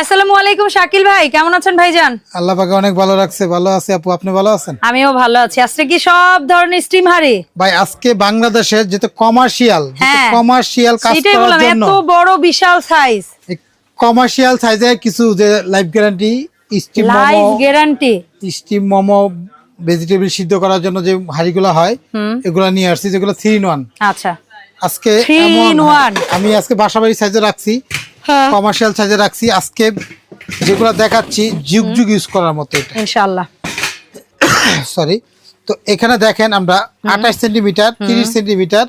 আসসালামু আলাইকুম শাকিল ভাই। কেমন আছেন ভাইজান? আল্লাহ পাকে অনেক ভালো রাখছে। ভালো আছে আপু আপনি ভালো আছেন? আমিও ভালো আছি। আজকে কি সব ধরনের স্টিম হারি ভাই আজকে বাংলাদেশের যেহেতু কমার্শিয়াল। কমার্শিয়াল কাজ করার জন্য এত বড় বিশাল সাইজ কমার্শিয়াল সাইজে কিছু যে life guarantee steam momo guarantee steam momo vegetable সিদ্ধ করার জন্য যে হাড়িগুলো হয় এগুলো নিয়ে আসছি যেগুলো থ্রি ইন ওয়ান আচ্ছা। আজকে. আমি আজকে বাসাবাড়ি সাইজে রাখছি হ্যাঁ। কমার্শিয়াল সাইজে রাখছি আজকে যেগুলো দেখাচ্ছি যুগ যুগ ইউজ করার মতো এটা। ইনশাআল্লাহ। সরি তো এখানে দেখেন আমরা আঠাশ সেন্টিমিটার তিরিশ সেন্টিমিটার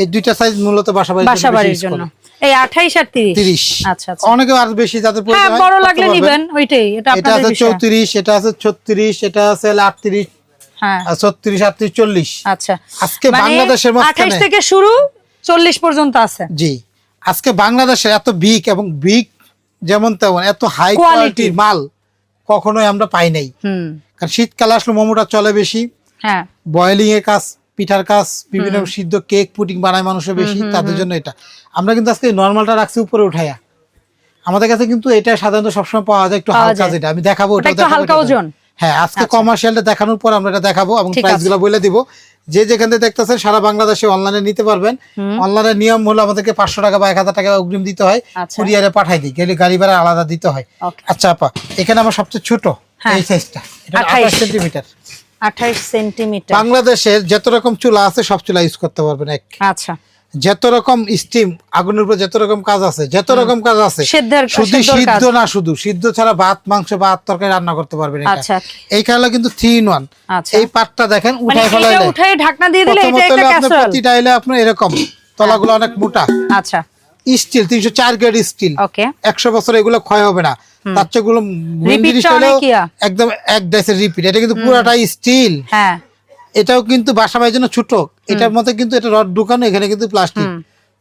এই দুইটা সাইজ মূলত বাসা বাসা জন্য। এই 28 আর তিরিশ? আচ্ছা আচ্ছা। অনেকে আরও বেশি যাদের হ্যাঁ হয় বড় লাগলে নিবেন ওইটাই এটা আছে চৌত্রিশ এটা আছে ছত্রিশ এটা আছে আটত্রিশ হ্যাঁ। ছত্রিশ আটত্রিশ চল্লিশ। আচ্ছা। আজকে মানে বাংলাদেশের 28 মাঝখানে থেকে শুরু 40 পর্যন্ত আছে। জি। আজকে বাংলাদেশের এত বিগ এবং বিগ যেমন তেমন এত হাই কোয়ালিটির মাল কখনোই আমরা পাই নাই। কারণ শীতকালে আসলে মোমোটা চলে বেশি। হ্যাঁ। বয়েলিং এর কাজ পিঠার কাজ বিভিন্ন সিদ্ধ কেক পুডিং বানায় মানুষের বেশি তাদের জন্য এটা। আমরা কিন্তু আজকে নর্মালটা রাখছি উপরে উঠাইয়া। আমাদের কাছে কিন্তু এটা সাধারণত সবসময় পাওয়া যায় একটু হালকা। যেটা। আমি ওটা দেখাবো, হালকা ওজন? হ্যাঁ আজকে আচ্ছা। কমার্শিয়ালটা দেখানোর পর আমরা এটা দেখাবো এবং ঠিক প্রাইস আছে। গুলো বলে দিব। যে যেখান থেকে দেখতেছেন সারা বাংলাদেশে অনলাইনে নিতে পারবেন। অনলাইনের নিয়ম হলো আমাদেরকে পাঁচশো টাকা বা এক হাজার টাকা অগ্রিম দিতে হয় আচ্ছা। কুরিয়ারে পাঠাই দিই। গেলে গাড়ি ভাড়া আলাদা দিতে হয়। আচ্ছা আপা এখানে আমার সবচেয়ে ছোট হ্যাঁ। এই সাইজটা এটা আঠাইশ। আঠাশ সেন্টিমিটার 28 সেন্টিমিটার বাংলাদেশের যত রকম চুলা আছে সব চুলা ইউজ করতে পারবেন এক। আচ্ছা। যত রকম স্টিম আগুনের উপর যত রকম কাজ আছে যত রকম কাজ আছে শুধু সিদ্ধ না শুধু সিদ্ধ ছাড়া ভাত মাংস ভাত তরকারি রান্না করতে পারবেন আচ্ছা। এই খেলা কিন্তু থ্রি ইন ওয়ান আচ্ছা। এই পাটটা দেখেন মানে উঠাই এটা ফেলাইলে। উঠাই ঢাকনা দিয়ে দিলে এটা একটা ক্যাসারোল প্রতিটা এলে আপনার এরকম তলাগুলো অনেক মোটা। আচ্ছা। স্টিল তিনশো চার গ্রেড স্টিল একশো বছর এগুলো ক্ষয় হবে না। তার চেয়ে গুলো। একদম এক ডাইসের রিপিট এটা কিন্তু পুরাটাই স্টিল হ্যাঁ। এটাও কিন্তু বাসা বাড়ির জন্য ছোট। এটার মধ্যে কিন্তু এটা রড ঢুকানো এখানে কিন্তু প্লাস্টিক।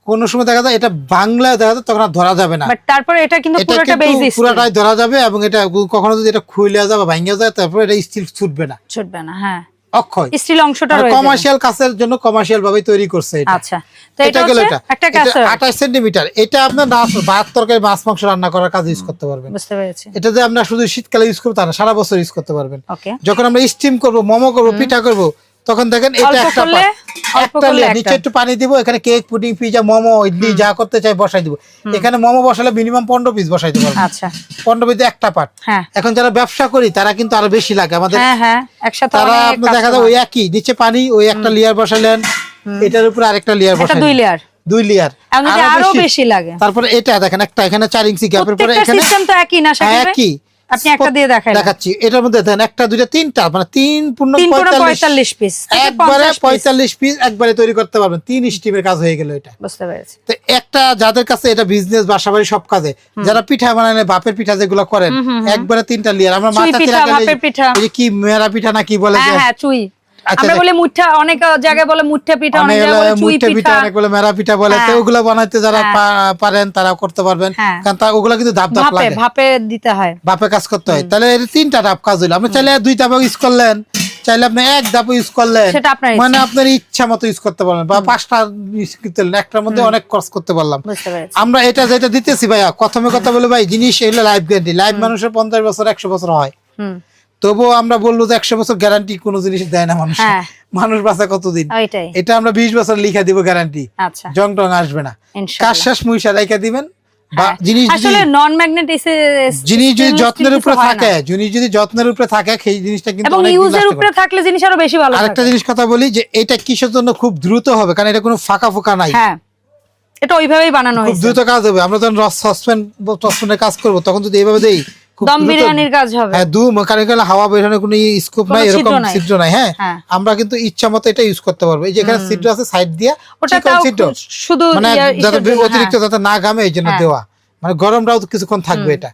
কোন সময় দেখা যায় এটা বাংলায় দেখা যায় তখন আর ধরা যাবে না। তারপরে এটা কিন্তু পুরোটা পুরাটাই ধরা যাবে এবং এটা কখনো যদি এটা খুইলে যায় বা ভাঙিয়ে যায় তারপরে এটা স্টিল ছুটবে না। ছুটবে না হ্যাঁ। অক্ষয়। স্টিল অংশটা রয়েছে কমার্শিয়াল কাজের জন্য কমার্শিয়াল ভাবে তৈরি করছে এটা। আচ্ছা। তো এটা একটা মাছ ভাত তরকারি মাছ মাংস রান্না করার কাজে ইউজ করতে পারবেন। বুঝতে পেরেছি। এটা যে শুধু শীতকালে ইউজ করতে না সারা বছর ইউজ করতে পারবেন। যখন আমরা স্টিম করব মোমো করব পিঠা করব তখন দেখেন এটা একটা একটা। নিচে একটু পানি দিব এখানে cake pudding pizza momo idli যা করতে চাই বসাই দিব। এখানে মোমো বসালে মিনিমাম পনেরো পিস বসাইতে পারব আচ্ছা। পনেরো পিস একটা পাট। হ্যাঁ। এখন যারা ব্যবসা করি তারা কিন্তু আরও বেশি লাগে। আমাদের হ্যাঁ হ্যাঁ তারা আপনার দেখা যায় ওই একই নিচে পানি ওই একটা লেয়ার বসালেন এটার উপরে আরেকটা লেয়ার বসালেন দুই লেয়ার। দুই লেয়ার। আরও বেশি। লাগে। তারপরে এটা দেখেন একটা এখানে চার ইঞ্চি গ্যাপের পরে এখানে সিস্টেম তো একই না একই। আপনি একটা দিয়ে দেখাইলেন দেখাচ্ছি এটার মধ্যে দেখেন একটা দুইটা তিনটা মানে তিন পূর্ণ পঁয়তাল্লিশ। পিস একবারে পঁয়তাল্লিশ পিস একবারে তৈরি করতে পারবেন। তিন স্টিমের কাজ হয়ে গেল এটা। বুঝতে পেরেছি। তো একটা যাদের কাছে এটা বিজনেস বাসা বাড়ি সব কাজে যারা পিঠা বানায় বাপের পিঠা যেগুলো করেন একবারে তিনটা লিয়ার আমরা মাথা পিঠা, কি মেরা পিঠা না কি বলে হ্যাঁ হ্যাঁ চুই। আমরা বলে মুঠা অনেক জায়গায় বলে মুঠা পিঠা অনেক জায়গায় বলে চুই পিঠা অনেক বলে মেরা পিঠা বলে তো হ্যাঁ। ওগুলো বানাইতে যারা পারেন তারা করতে পারবেন। হ্যাঁ। কারণ তা ওগুলো কিন্তু ধাপ ধাপ লাগে। ভাপে দিতে হয়। বাপে কাজ করতে হয়। তাহলে এর তিনটা ধাপ কাজ হইল। আপনি চাইলে দুই ধাপ ইউজ করলেন চাইলে আপনি এক ধাপ ইউজ করলেন। মানে আপনার ইচ্ছা মতো ইউজ করতে পারলেন বা পাঁচটা use করতে একটার মধ্যে অনেক খরচ করতে পারলাম। আমরা এটা যেটা দিতেছি ভাইয়া প্রথমে কথা বলে ভাই জিনিস এগুলো লাইফ গ্যারান্টি লাইফ মানুষের পঞ্চাশ বছর একশো বছর হয়। তবুও আমরা বলল যে একশো বছর গ্যারান্টি কোনো জিনিস দেয় না মানুষ। হ্যাঁ। মানুষ বাঁচা কতদিন? এটা আমরা বিশ বছর লিখা দিব গ্যারান্টি জং টং আসবে না। কাজ শেষ মুইসা রেখে দিবেন হ্যাঁ। জিনিস আসলে নন জিনিস যদি যত্নের উপরে থাকে জিনিস যদি যত্নের উপরে থাকে সেই জিনিসটা কিন্তু এবং ইউজের উপরে থাকলে জিনিস আরও বেশি ভালো আরেকটা জিনিস কথা বলি যে এটা কিসের জন্য খুব দ্রুত হবে কারণ এটা কোনো ফাঁকা ফোকা নাই। হ্যাঁ। এটা ওইভাবেই বানানো হয়েছে। দ্রুত কাজ হবে। আমরা যখন সসপ্যানের কাজ করব তখন যদি এইভাবে দেই দম বিরিয়ানির কাজ হবে। হ্যাঁ দু কারণ এখানে হাওয়া বেরোনোর কোনো স্কোপ নাই এরকম ছিদ্র নাই। হ্যাঁ? হ্যাঁ। আমরা কিন্তু ইচ্ছা মতো এটা ইউজ করতে পারব। এই যে এখানে ছিদ্র আছে সাইড দিয়ে ওটা ছিদ্র। শুধু মানে যাতে অতিরিক্ত যাতে না এই জন্য। দেওয়া। মানে গরমটাও কিছুক্ষণ থাকবে এটা।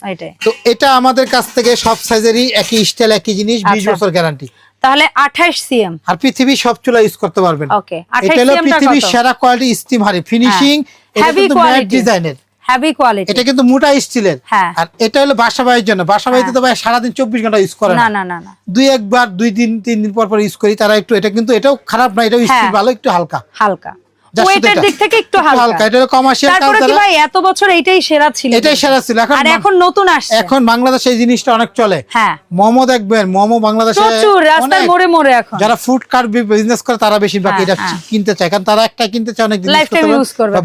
তো এটা আমাদের কাছ থেকে সব সাইজেরই একই স্টাইল একই জিনিস বিশ আচ্ছা। বছর গ্যারান্টি তাহলে আঠাশ সিএম আর পৃথিবীর সব চুলা ইউজ করতে পারবেন। ওকে এটা হলো পৃথিবীর সেরা কোয়ালিটি স্টিম হারি ফিনিশিং এটা কিন্তু ম্যাট ডিজাইনের হ্যাভি কোয়ালিটি এটা কিন্তু মোটা স্টিলের। হ্যাঁ। আর এটা হলো বাসা বাড়ির জন্য। বাসাবাড়িতে তো ভাই সারাদিন চব্বিশ ঘণ্টা ইউজ করে না না। না দুই একবার দুই দিন তিন দিন পর পর ইউজ করি। তারা একটু এটা কিন্তু এটাও খারাপ না এটাও স্টিল হ্যাঁ। ভালো একটু হালকা। হালকা। ওয়েটের দিক থেকে একটু হালকা। এটা কমার্শিয়াল তারপরে কি ভাই এত বছর এইটাই সেরা ছিল এটাই সেরা ছিল। এখন আর এখন নতুন আসছে। এখন বাংলাদেশে এই জিনিসটা অনেক চলে। হ্যাঁ। মোমো দেখবেন মোমো বাংলাদেশে প্রচুর রাস্তার মোড়ে মোড়ে এখন। যারা ফুড কার্ট বিজনেস করে তারা বেশিরভাগ হ্যাঁ, এটা হ্যাঁ। কিনতে চায়। কারণ তারা একটা কিনতে চায় অনেক জিনিস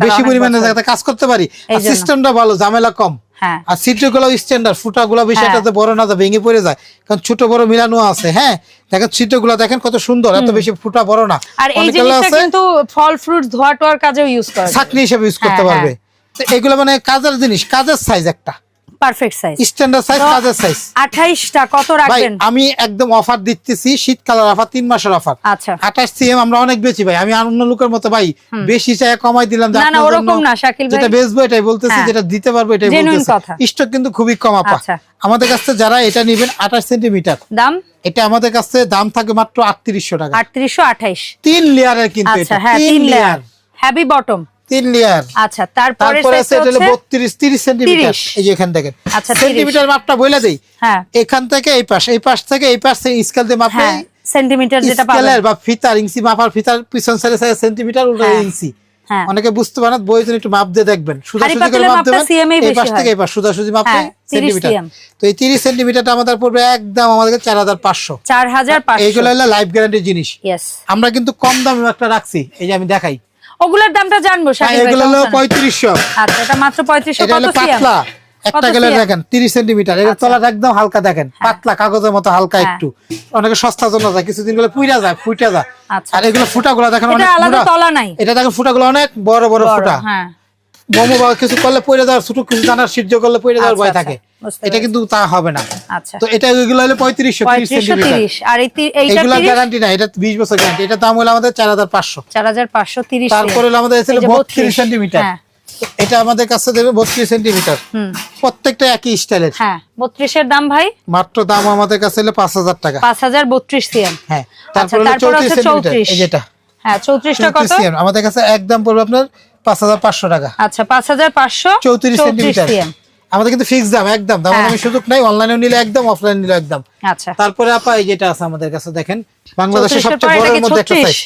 বেশি পরিমাণে। কাজ করতে পারি। সিস্টেমটা ভালো ঝামেলা কম। হ্যাঁ। আর সিটগুলো স্ট্যান্ডার্ড ফুটা গুলো বেশি হ্যাঁ। এটাতে বড় না ভেঙে পড়ে যায়। কারণ ছোট বড় মিলানো আছে হ্যাঁ? দেখেন সিটগুলো দেখেন কত সুন্দর এত বেশি ফুটা বড় না। আর এই জিনিসটা কিন্তু ফল ফ্রুট ধোয়া টোয়ার কাজেও ইউজ করা যায়। ছাকনি হিসেবে ইউজ করতে হ্যাঁ, পারবে। তো এগুলো মানে কাজের জিনিস কাজের সাইজ একটা। পারফেক্ট সাইজ স্ট্যান্ডার্ড সাইজ কাজের সাইজ আঠাইশটা কত রাখবেন? আমি একদম অফার দিতেছি শীতকালের অফার তিন মাসের অফার আচ্ছা। সিএম আমরা অনেক বেশি ভাই আমি অন্য লোকের মতো ভাই বেশি চাই কমাই দিলাম না, না, ওরকম না, শাকিল ভাই। যেটা বেচবো এটাই বলতেছি হ্যাঁ। যেটা দিতে পারব এটাই Genuine বলতেছি। স্টক কিন্তু খুবই কম আপা। আচ্ছা। আমাদের কাছে যারা এটা নেবেন আঠাশ সেন্টিমিটার দাম? এটা আমাদের কাছে দাম থাকে মাত্র আটত্রিশশো টাকা। আটত্রিশশো আঠাইশ। তিন লেয়ারের কিন্তু আচ্ছা এটা হ্যাঁ তিন লেয়ার বটম তিন লেয়ার আচ্ছা তারপরে আছে এটা হলো হচ্ছে বত্রিশ তিরিশ সেন্টিমিটার এই যে এখান থেকে। আচ্ছা, সেন্টিমিটার মাপটা বলে দেই। হ্যাঁ। এখান থেকে এই পাশ এই পাশ থেকে এই পাশ স্কেল দিয়ে হ্যাঁ সেন্টিমিটার যেটা স্কেলের পাবেন বা ফিতার ইঞ্চি মাপার ফিতার পিছন সাইডে সাইডে সেন্টিমিটার উল্টো হ্যাঁ। ইঞ্চি। হ্যাঁ। অনেকে বুঝতে পারেন বই একটু মাপ দিয়ে দেখবেন। সুদা হাড়ি করে মাপ দেবেন। এই পাশ থেকে এই পাশ সুদা সুজি মাপলে হ্যাঁ, 30 সেন্টিমিটার তো এই তিরিশ সেন্টিমিটারটা আমাদের পড়বে একদম আমাদের চার হাজার পাঁচশো। চার হাজার পাঁচশো। এইগুলো হলো লাইফ গ্যারান্টি জিনিস। আমরা কিন্তু কম দামে একটা রাখছি। এই যে আমি দেখাই। ওগুলোর দামটা জানব হ্যাঁ, এগুলো হলো। পঁয়ত্রিশশো। আচ্ছা এটা মাত্র পঁয়ত্রিশশো কত পাতলা। একটা গেলে দেখেন তিরিশ সেন্টিমিটার। এটা তলাটা একদম হালকা দেখেন পাতলা কাগজের মতো হালকা হ্যাঁ। একটু। অনেকে সস্তা জন্য যায় কিছুদিন গেলে পুইরা যায় ফুইটা যায়। আচ্ছা। আর এগুলো ফুটাগুলো দেখেন এটা অনেক আলাদা তলা নাই। এটা দেখেন ফুটাগুলো অনেক বড় বড় ফুটা। হ্যাঁ। মোমো বা কিছু করলে পড়ে যাওয়ার ছোট কিছু দানার সিদ্ধ করলে পড়ে যাওয়ার আচ্ছা, ভয় আচ্ছা, থাকে। এটা কিন্তু তা হবে না। আচ্ছা। তো এটা এগুলো হলো পঁয়ত্রিশশো তিরিশ আর গ্যারান্টি না এটা বিশ বছর গ্যারান্টি এটা দাম হলো আমাদের চার হাজার পাঁচশো। চার হাজার পাঁচশো তিরিশ। তারপরে হলো আমাদের ছিল বত্রিশ 32 সেন্টিমিটার হ্যাঁ। এটা আমাদের কাছে দেবে বত্রিশ সেন্টিমিটার প্রত্যেকটা একই স্টাইলের। হ্যাঁ। বত্রিশের দাম ভাই? মাত্র দাম আমাদের কাছে হলো পাঁচ হাজার টাকা। পাঁচ হাজার বত্রিশ সিএম। হ্যাঁ। আচ্ছা, তারপরে চৌত্রিশ সেন্টিমিটার 34 এই যেটা। হ্যাঁ চৌত্রিশটা কত? 34 cm, আমাদের কাছে একদম পড়বে আপনার পাঁচ হাজার পাঁচশো টাকা। আচ্ছা পাঁচ হাজার পাঁচশো চৌত্রিশ সেন্টিমিটার আমাদের কিন্তু ফিক্স দাম একদম। দাম হ্যাঁ। আমি সুযোগ নাই অনলাইনে নিলে একদম অফলাইনে নিলে একদম। আচ্ছা। তারপরে আপা এই যেটা আছে আমাদের কাছে দেখেন বাংলাদেশের 34 সবচেয়ে বড় এর মধ্যে একটা 36 সাইজ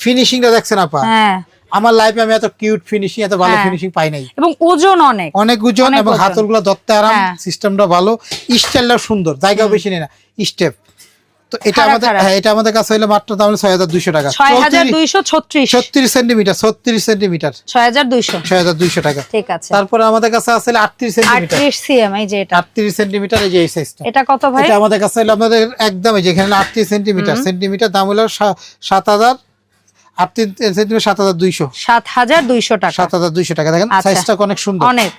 ফিনিশিংটা দেখছেন আপা? হ্যাঁ। আমার লাইফে আমি এত কিউট ফিনিশিং এত ভালো হ্যাঁ। ফিনিশিং পাই নাই। এবং ওজন অনেক। অনেক ওজন এবং হাতলগুলো দত্তে ধরতে আরাম হ্যাঁ। সিস্টেমটা ভালো। স্টাইলটা সুন্দর জায়গা বেশি নেই না। স্টেপ তো এটা আমাদের হ্যাঁ এটা আমাদের কাছে হলো মাত্র দাম টাকা। টাকা। ঠিক আছে। তারপরে আমাদের কাছে আছে আটত্রিশ সেন্টিমিটার। আটত্রিশ সিএম এই যে এটা। আটত্রিশ সেন্টিমিটার এই যে এই সাইজটা এটা কত ভাই? এটা আমাদের কাছে হলো আমাদের একদম এই যে এখানে দাম হলো সাত হাজার আটত্রিশ সেন্টিমিটার সাত হাজার দুইশো। সাত হাজার দুইশো টাকা। সাত হাজার দুইশো টাকা। দেখেন আচ্ছা। সাইজটা অনেক সুন্দর। অনেক।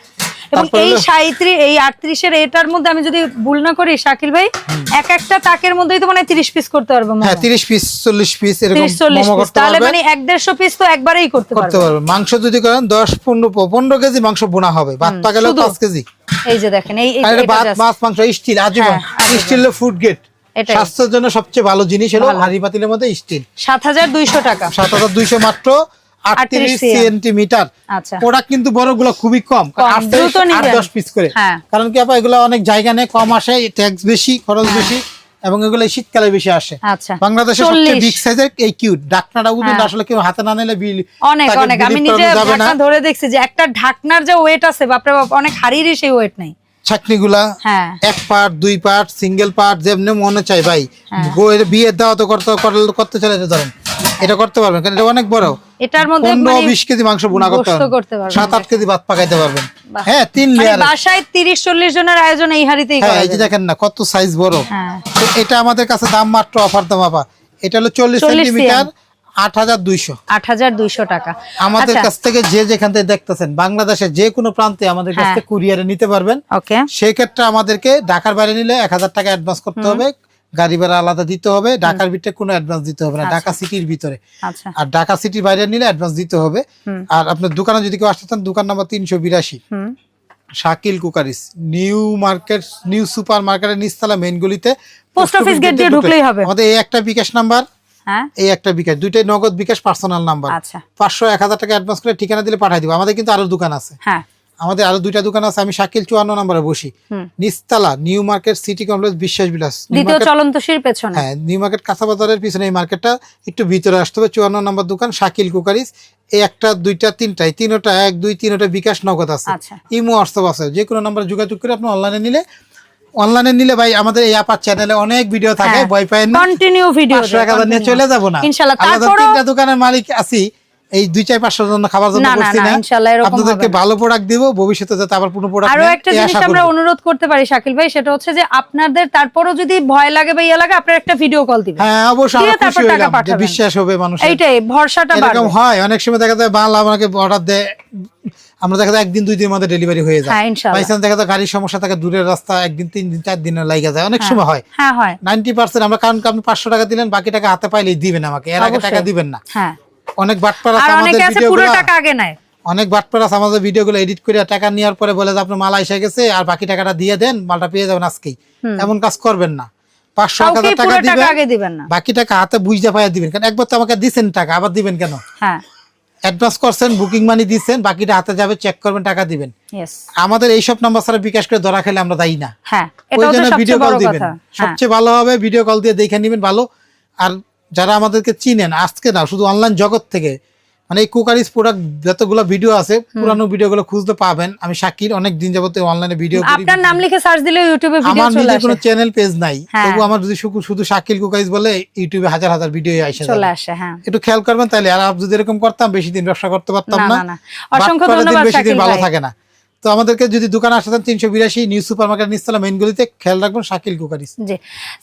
এবং এই সাঁত্রিশ এই আটত্রিশের এটার মধ্যে আমি যদি ভুল না করি শাকিল ভাই এক একটা তাকের মধ্যেই তো মানে তিরিশ পিস করতে পারব হ্যাঁ তিরিশ পিস চল্লিশ পিস এরকম তাহলে মানে এক দেড়শো পিস তো একবারেই করতে করতে পারব। মাংস যদি করেন দশ পনেরো পনেরো কেজি মাংস বোনা হবে। ভাত পা গেলে পাঁচ কেজি। এই যে দেখেন এই মাছ মাংস স্টিল আজীবন। স্টিল ফুড গেট স্বাস্থ্যের জন্য সবচেয়ে ভালো জিনিস হলো। হাড়ি পাতিলের মধ্যে স্টিল। সাত হাজার দুইশো টাকা। সাত হাজার দুইশো মাত্র। 38 cm সেন্টিমিটার। প্রোডাক্ট কিন্তু বড়গুলো খুবই কম কম, আট থেকে দ্রুত আট নিবেন। দশ পিস করে। কারণ কি আপা এগুলো অনেক জায়গা নেই কম আসে ট্যাক্স বেশি খরচ বেশি এবং এগুলো শীতকালে বেশি আসে। সবচেয়ে বিগ সাইজের এই কিউট ডাকনাটা ওজন। আসলে কেউ হাতে না নিলে বিল অনেক অনেক। আমি নিজে না। ঢাকনা ধরে দেখছি যে একটা ঢাকনার যে ওয়েট আছে বাপরে বাপ অনেক হাড়িরই সেই ওয়েট নেই। ছাকনিগুলা হ্যাঁ। এক পার্ট দুই পার্ট সিঙ্গেল পার্ট যেমনি মনে চাই ভাই। হ্যাঁ। বিয়ের দাওয়া তো করতে করতে চলে ধরেন। এটা করতে পারবেন কারণ এটা অনেক বড়। এটার মধ্যে পনেরো মানে বিশ কেজি মাংস বোনা করতে পারবেন। করতে পারবেন, সাত আট কেজি ভাত পাকাইতে পারবেন। হ্যাঁ তিন মানে লেয়ার বাসায় তিরিশ চল্লিশ জনের আয়োজন এই হাড়িতেই হ্যাঁ করা এই যে দেখেন না কত সাইজ বড়। হ্যাঁ। তো এটা আমাদের কাছে দাম মাত্র অফার দাম আপা। এটা হলো চল্লিশ 40 সেন্টিমিটার আট হাজার দুইশো। আট হাজার টাকা। আমাদের আচ্ছা, কাছ থেকে যে যেখান থেকে দেখতেছেন বাংলাদেশের যে কোনো প্রান্তে আমাদের কাছ হ্যাঁ। থেকে কুরিয়ারে নিতে পারবেন। ওকে। সেই ক্ষেত্রে আমাদেরকে ঢাকার বাইরে নিলে এক হাজার টাকা অ্যাডভান্স করতে হবে। গাড়ি ভাড়া আলাদা দিতে হবে ঢাকার ভিতরে কোনো অ্যাডভান্স দিতে হবে না ঢাকা সিটির ভিতরে। আচ্ছা। আর ঢাকা সিটির বাইরে নিলে অ্যাডভান্স দিতে হবে। আর আপনার দোকানে যদি কেউ আসতে চান দোকান নাম্বার তিনশো বিরাশি। Shakil cookeries new market new super মার্কেটের নিচতলা মেইন গলিতে পোস্ট অফিস গেট দিয়ে ঢুকলেই হবে। আমাদের এই একটা বিকাশ নাম্বার হ্যাঁ। এই একটা বিকাশ দুইটাই নগদ বিকাশ পার্সোনাল নাম্বার আচ্ছা। পাঁচশো এক হাজার টাকা অ্যাডভান্স করে ঠিকানা দিলে পাঠিয়ে দিব। আমাদের কিন্তু আরও দোকান আছে। হ্যাঁ। আমাদের আরও দুইটা দোকান আছে আমি শাকিল চুয়ান্ন নম্বরে বসি। হুম। নিচতলা new market city complex Biswas Bilas. দ্বিতীয় চলন্তশীর পেছনে। হ্যাঁ নিউ মার্কেট কাঁচা বাজারের পিছনে এই মার্কেটটা একটু ভিতরে আসতে হবে চুয়ান্ন নম্বর দোকান শাকিল কুকারিস। এই একটা দুইটা তিনটা এই তিনটা এক দুই তিনটা বিকাশ নগদ আছে। আচ্ছা। ইমো হোয়াটসঅ্যাপ আছে যে কোনো নাম্বার যোগাযোগ করে আপনি অনলাইনে নিলে অনলাইনে নিলে ভাই আমাদের এই আপার চ্যানেলে অনেক ভিডিও থাকে হ্যাঁ। ভয় পায় না। কন্টিনিউ ভিডিও নিয়ে চলে যাব না। ইনশাল্লাহ আমরা তিনটা দোকানের মালিক আছি এই দুই চার পাঁচশোর জন্য খাবার জন্য না, না, আপনাদেরকে ভালো প্রোডাক্ট দিব ভবিষ্যতে যাতে আবার কোনো প্রোডাক্ট আরও একটা জিনিস আমরা অনুরোধ করতে পারি শাকিল ভাই সেটা হচ্ছে যে আপনাদের তারপরও যদি ভয় লাগে বা ইয়ে লাগে আপনার একটা ভিডিও কল দিবেন। হ্যাঁ অবশ্যই আমরা খুশি হইলাম যে বিশ্বাস হবে মানুষ এইটাই ভরসাটা এরকম হয় অনেক সময় দেখা যায় মাল আমাকে অর্ডার দেয় আমরা দেখা যায় একদিন দুই দিনের মধ্যে ডেলিভারি হয়ে যায়। হ্যাঁ ইনশাআল্লাহ। বাইচান্স দেখা যায় গাড়ির সমস্যা থাকে দূরের রাস্তা একদিন তিন দিন চার দিনে লাগে যায় অনেক সময় হয়। হ্যাঁ হয়। নাইনটি পার্সেন্ট আমরা কারণ আপনি পাঁচশো টাকা দিলেন বাকি টাকা হাতে পাইলেই দিবেন আমাকে এর আগে টাকা দিবেন না। হ্যাঁ। অনেক বাটপার আছে আমাদের আছে পুরো টাকা আগে নেয়। অনেক বাটপার আছে আমাদের ভিডিওগুলো এডিট করে টাকা নেওয়ার পরে বলে যে আপনার মাল এসে গেছে আর বাকি টাকাটা দিয়ে দেন মালটা পেয়ে যাবেন আজকেই। এমন কাজ করবেন না। পাঁচশো এক হাজার টাকা দিবেন আগে দিবেন না। বাকি টাকা হাতে বুঝতে পাইয়া দিবেন। কারণ একবার তো আমাকে দিছেন টাকা আবার দিবেন কেন? হ্যাঁ। অ্যাডভান্স করছেন বুকিং মানি দিচ্ছেন বাকিটা হাতে যাবে চেক করবেন টাকা দিবেন। আমাদের এইসব নাম্বার ছাড়া বিকাশ করে ধরা খেলে আমরা দায়ী না। হ্যাঁ ওই জন্য ভিডিও কল দিবেন। হ্যাঁ। সবচেয়ে ভালো হবে ভিডিও কল দিয়ে দেখে নেবেন ভালো। আর যারা আমাদেরকে চিনেন আজকে না শুধু অনলাইন জগৎ থেকে। মানে এই কুকারিজ প্রোডাক্ট যতগুলো ভিডিও আছে পুরানো ভিডিওগুলো খুঁজতে পাবেন। আমি শাকির অনেক দিন যাবত অনলাইনে ভিডিও করি। আপনার নাম লিখে সার্চ দিলে ইউটিউবে ভিডিও আমার চলে নিজে আসে। কোনো চ্যানেল পেজ নাই। হ্যাঁ। তবু আমার যদি শুধু শাকিল কুকারিজ বলে ইউটিউবে হাজার হাজার ভিডিও আসে চলে আসে হ্যাঁ। একটু খেয়াল করবেন তাহলে আর যদি এরকম করতাম বেশি দিন ব্যবসা করতে পারতাম না। অসংখ্য ধন্যবাদ বেশি দিন ভালো থাকে না। তো আমাদেরকে যদি দোকানে আসতেন তিনশো বিরাশি নিউ সুপার মার্কেট নিস্তলা মেইনগুলিতে খেয়াল রাখবেন শাকিল কুকারিজ জি।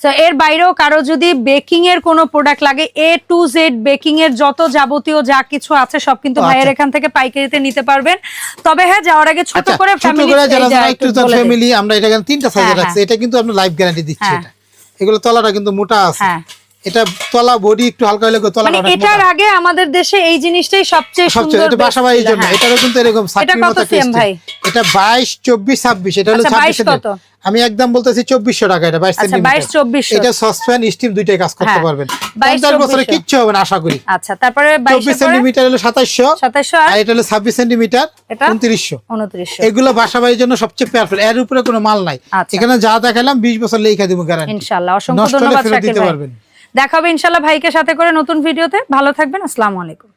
তো এর বাইরেও কারও যদি বেকিং এর কোনো প্রোডাক্ট লাগে এ টু জেড বেকিং এর যত যাবতীয় যা কিছু আছে সব কিন্তু আচ্ছা। ভাইয়ের এখান থেকে পাইকারিতে নিতে পারবেন। তবে হ্যাঁ যাওয়ার আগে ছোট আচ্ছা করে ফ্যামিলি ফ্যামিলি আমরা এটা তিনটা সাইজে হ্যাঁ, রাখছি এটা কিন্তু আমরা লাইফ গ্যারান্টি দিচ্ছি হ্যাঁ। এটা। এগুলো তলাটা কিন্তু মোটা আছে। হ্যাঁ। এটা তলা বডি একটু হালকা হলে তলা মানে এটার আগে আমাদের দেশে এই জিনিসটাই সবচেয়ে সুন্দর এটা জন্য। হ্যাঁ। এটারও কিন্তু এরকম কত ভাই? এটা বাইশ চব্বিশ ছাব্বিশ এটা হলো আচ্ছা, 22 ছাব্বিশ কত? আমি একদম বলতেছি চব্বিশশো টাকা এটা বাইশ আচ্ছা, সেন্টিমিটার 22, 2400 এটা সসপ্যান স্টিম দুইটাই কাজ করতে হ্যাঁ, পারবেন। 22, পঞ্চাশ বছরে কিচ্ছু হবে না আশা করি। আচ্ছা তারপরে চব্বিশ বাইশে পরে? সেন্টিমিটার হলো সাতাইশশো। সাতাশশো আর? আর এটা হলো ছাব্বিশ সেন্টিমিটার এটা? উনত্রিশশো। উনত্রিশশো। এগুলো বাসা বাড়ির জন্য সবচেয়ে পেয়ারফুল এর উপরে কোনো মাল নাই। আচ্ছা। এখানে যা দেখালাম বিশ বছর লেখা দিব গ্যারান্টি ইনশাল্লাহ অসংখ্য ধন্যবাদ দিতে পারবেন। দেখাবে ইনশাল্লাহ ভাইকে সাথে করে নতুন ভিডিওতে। ভালো থাকবেন আসসালামু আলাইকুম।